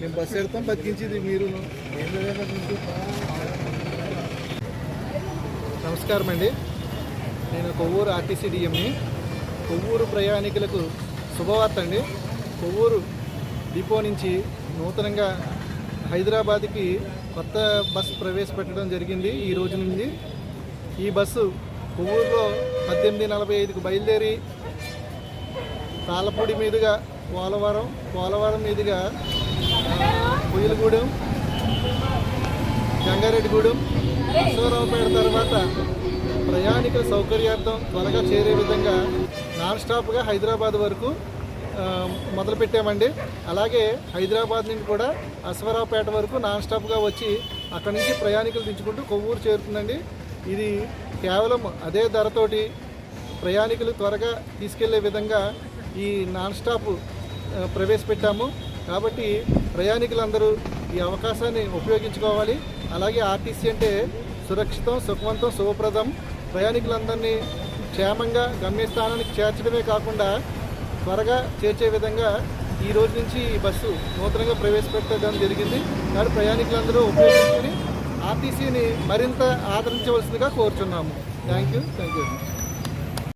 మేము బస్సు ఎడతాం బతికించింది మీరు నమస్కారం అండి. నేను కొవ్వూరు ఆర్టీసీ డిఎంని కొవ్వూరు ప్రయాణికులకు శుభవార్త అండి. కొవ్వూరు డిపో నుంచి నూతనంగా హైదరాబాద్కి కొత్త బస్సు ప్రవేశపెట్టడం జరిగింది ఈ రోజు నుండి. ఈ బస్సు కొవ్వూరులో పద్దెనిమిది నలభై ఐదుకు బయలుదేరి తాళ్ళపూడి మీదుగా పోలవరం పోలవరం మీదుగా ఆ, పుయ్యలగూడెం జంగారెడ్డిగూడెం అశ్వరావుపేట తర్వాత ప్రయాణికుల సౌకర్యార్థం త్వరగా చేరే విధంగా నాన్ స్టాప్గా హైదరాబాద్ వరకు మొదలుపెట్టామండి. అలాగే హైదరాబాద్ నుండి కూడా అశ్వరావుపేట వరకు నాన్ స్టాప్గా వచ్చి అక్కడి నుంచి ప్రయాణికులు దించుకుంటూ కొవ్వూరు చేరుతుందండి. ఇది కేవలం అదే ధరతోటి ప్రయాణికులు త్వరగా తీసుకెళ్ళే విధంగా ఈ నాన్ స్టాప్ ప్రవేశపెట్టాము. కాబట్టి ప్రయాణికులందరూ ఈ అవకాశాన్ని ఉపయోగించుకోవాలి. అలాగే ఆర్టీసీ అంటే సురక్షితం సుఖవంతం శుభప్రదం. ప్రయాణికులందరినీ క్షేమంగా గమ్యస్థానానికి చేర్చడమే కాకుండా త్వరగా చేర్చే విధంగా ఈ రోజు నుంచి ఈ బస్సు నూతనంగా ప్రవేశపెట్టడం జరిగింది. కాబట్టి ప్రయాణికులందరూ ఉపయోగించుకుని ఆర్టీసీని మరింత ఆదరించవలసిందిగా కోరుచున్నాము. Thank you. Thank you.